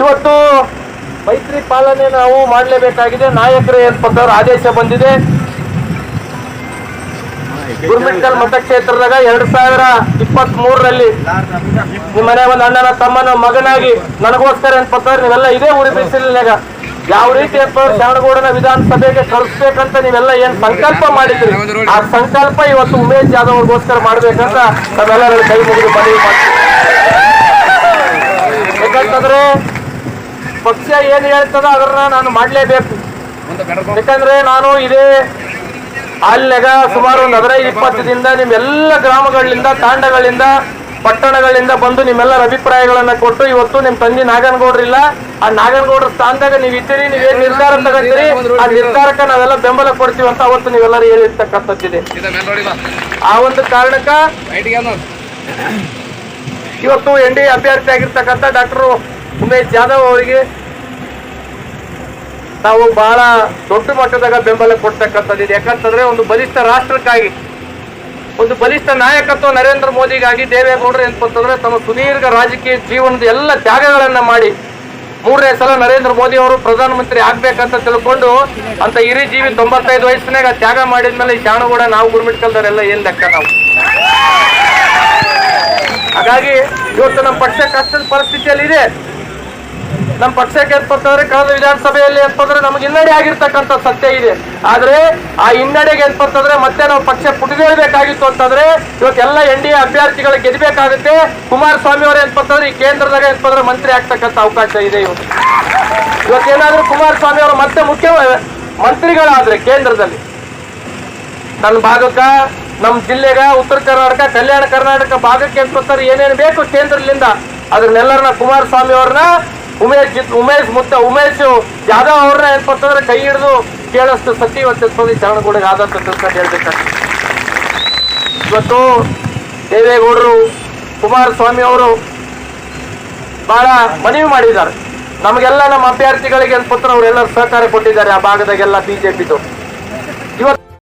ಇವತ್ತು ಮೈತ್ರಿ ಪಾಲನೆ ನಾವು ಮಾಡಲೇಬೇಕಾಗಿದೆ. ನಾಯಕರು ಏರ್ಪಟ್ಟವ್ರ ಆದೇಶ ಬಂದಿದೆ. ಗುರುಮಿಟ್ಕಲ್ ಮತಕ್ಷೇತ್ರದಾಗ ಎರಡ್ ಸಾವಿರ ಇಪ್ಪತ್ತ್ ಮೂರರಲ್ಲಿ ನಿಮ್ಮ ಮನೆ ಒಂದು ಅಣ್ಣನ ತಮ್ಮನ ಮಗನಾಗಿ ನನಗೋಸ್ಕರ ಏನ್ಪಟ್ಟವ್ರು ನೀವೆಲ್ಲ ಇದೇ ಊರಿ ಬಿಸಿಲಿನಾಗ ಯಾವ ರೀತಿ ಶರಣಗೌಡನ ವಿಧಾನಸಭೆಗೆ ಕಳಿಸ್ಬೇಕಂತ ನೀವೆಲ್ಲ ಏನ್ ಸಂಕಲ್ಪ ಮಾಡಿದ್ರಿ? ಆ ಸಂಕಲ್ಪ ಇವತ್ತು ಉಮೇಶ್ ಜಾಧವ್ ಅವ್ರಿಗೋಸ್ಕರ ಮಾಡ್ಬೇಕಂತ ನಾವೆಲ್ಲರೂ ಕೈ ಮುಗಿದು ಮನವಿ ಮಾಡ್ತೀವಿ. ಯಾಕಂತಂದ್ರೆ ಪಕ್ಷ ಏನ್ ಹೇಳ್ತದ ಅದನ್ನ ನಾನು ಮಾಡ್ಲೇಬೇಕು. ಯಾಕಂದ್ರೆ ನಾನು ಇದೇ ಅಲ್ಲೆಗ ಸುಮಾರು ಒಂದು ಹದಿನೈದು ಇಪ್ಪತ್ತು ದಿನದ ನಿಮ್ಮೆಲ್ಲ ಗ್ರಾಮಗಳಿಂದ ತಾಂಡಗಳಿಂದ ಪಟ್ಟಣಗಳಿಂದ ಬಂದು ನಿಮ್ಮೆಲ್ಲರ ಅಭಿಪ್ರಾಯಗಳನ್ನ ಕೊಟ್ಟು ಇವತ್ತು ನಿಮ್ ತಂದೆ ನಾಗನಗೌಡ್ರಿಲ್ಲ ಆ ನಾಗನಗೌಡ್ರ ಸ್ಥಾನದಾಗ ನೀವು ಇದ್ದೀರಿ ನೀವೇನ್ ನಿರ್ಧಾರ ತಗೊಂತೀರಿ ಆ ನಿರ್ಧಾರಕ್ಕೆ ನಾವೆಲ್ಲ ಬೆಂಬಲ ಕೊಡ್ತೀವಿ ಅಂತ ಅವತ್ತು ನೀವೆಲ್ಲರೂ ಹೇಳಿರ್ತಕ್ಕಂಥದ್ದಿದೆ. ಆ ಒಂದು ಕಾರಣಕ್ಕ ಇವತ್ತು ಎನ್ ಡಿ ಅಭ್ಯರ್ಥಿ ಆಗಿರ್ತಕ್ಕಂಥ ಡಾಕ್ಟರ್ ಉಮೇಶ್ ಜಾಧವ್ ಅವರಿಗೆ ನಾವು ಬಹಳ ದೊಡ್ಡ ಮಟ್ಟದಾಗ ಬೆಂಬಲ ಕೊಡ್ತಕ್ಕಂಥದ್ದಿದೆ ಯಾಕಂತಂದ್ರೆ ಒಂದು ಬಲಿಷ್ಠ ರಾಷ್ಟ್ರಕ್ಕಾಗಿ, ಒಂದು ಬಲಿಷ್ಠ ನಾಯಕತ್ವ ನರೇಂದ್ರ ಮೋದಿಗಾಗಿ ದೇವೇಗೌಡರು ಅಂತಂದ್ರೆ ತಮ್ಮ ಸುದೀರ್ಘ ರಾಜಕೀಯ ಜೀವನದ ಎಲ್ಲ ತ್ಯಾಗಗಳನ್ನ ಮಾಡಿ ಮೂರನೇ ಸಲ ನರೇಂದ್ರ ಮೋದಿ ಅವರು ಪ್ರಧಾನಮಂತ್ರಿ ಆಗ್ಬೇಕಂತ ತಿಳ್ಕೊಂಡು ಅಂತ ಹಿರಿ ಜೀವಿ ತೊಂಬತ್ತೈದು ವಯಸ್ಸಿನಾಗ ತ್ಯಾಗ ಮಾಡಿದ್ಮೇಲೆ ಈ ಕೂಡ ನಾವು ಗುರುಮಿಟ್ಕಲ್ದವರೆಲ್ಲ ಏನ್ ಲೆಕ್ಕ ನಾವು? ಹಾಗಾಗಿ ಇವತ್ತು ನಮ್ಮ ಪಕ್ಷ ಕಷ್ಟದ ಪರಿಸ್ಥಿತಿಯಲ್ಲಿ ಇದೆ ನಮ್ಮ ಪಕ್ಷಕ್ಕೆ ಏನ್ಪಟ್ಟವ್ರೆ ಕಳೆದ ವಿಧಾನಸಭೆಯಲ್ಲಿ ಏನ್ಪಟ್ಟರೆ ನಮಗೆ ಹಿನ್ನಡೆ ಆಗಿರ್ತಕ್ಕಂಥ ಸತ್ಯ ಇದೆ. ಆದ್ರೆ ಆ ಹಿನ್ನಡೆಗೆ ಏನ್ಪಟ್ಟಂದ್ರೆ ಮತ್ತೆ ನಾವು ಪಕ್ಷ ಪುಟಿದೇಳ್ಬೇಕಾಗಿತ್ತು ಅಂತಂದ್ರೆ ಇವತ್ತೆಲ್ಲ ಎನ್ ಡಿ ಎ ಅಭ್ಯರ್ಥಿಗಳು ಗೆದ್ಬೇಕಾಗುತ್ತೆ. ಕುಮಾರಸ್ವಾಮಿ ಅವರು ಏನ್ಪಟ್ಟಂದ್ರೆ ಈ ಕೇಂದ್ರದಾಗ ಏನ್ಪಟ್ಟರೆ ಮಂತ್ರಿ ಆಗ್ತಕ್ಕಂಥ ಅವಕಾಶ ಇದೆ ಇವತ್ತು. ಇವತ್ತೇನಾದ್ರೂ ಕುಮಾರಸ್ವಾಮಿ ಅವರು ಮತ್ತೆ ಮುಖ್ಯ ಮಂತ್ರಿಗಳಾದ್ರೆ ಕೇಂದ್ರದಲ್ಲಿ. ನನ್ನ ಭಾಗಕ್ಕ ನಮ್ಮ ಜಿಲ್ಲೆಗ, ಉತ್ತರ ಕರ್ನಾಟಕ, ಕಲ್ಯಾಣ ಕರ್ನಾಟಕ ಭಾಗಕ್ಕೆ ಏನ್ಪಡ್ತಾರೆ ಏನೇನು ಬೇಕು ಕೇಂದ್ರದಿಂದ. ಅದನ್ನೆಲ್ಲರನ್ನ ಕುಮಾರಸ್ವಾಮಿ ಅವ್ರನ್ನ, ಉಮೇಶ್ ಉಮೇಶ್ ಮುತ್ತ, ಉಮೇಶ್ ಯಾದವ್ ಅವ್ರನ್ನ ಏನ್ಪಡ್ತಂದ್ರೆ ಕೈ ಹಿಡಿದು ಕೇಳಷ್ಟು ಸತಿ ಇವತ್ತು ಶರಣಗೂಡಿಗೆ ಆದಂತ ಕೆಲಸ ಹೇಳ್ಬೇಕಾಗ್ತದೆ ಇವತ್ತು ದೇವೇಗೌಡರು, ಕುಮಾರಸ್ವಾಮಿ ಅವರು ಬಹಳ ಮನವಿ ಮಾಡಿದ್ದಾರೆ. ನಮಗೆಲ್ಲ ನಮ್ಮ ಅಭ್ಯರ್ಥಿಗಳಿಗೆ ಏನ್ಪತ್ರ ಅವರೆಲ್ಲರೂ ಸಹಕಾರ ಕೊಟ್ಟಿದ್ದಾರೆ ಆ ಭಾಗದಾಗೆಲ್ಲ ಬಿಜೆಪಿದು ಇವತ್ತು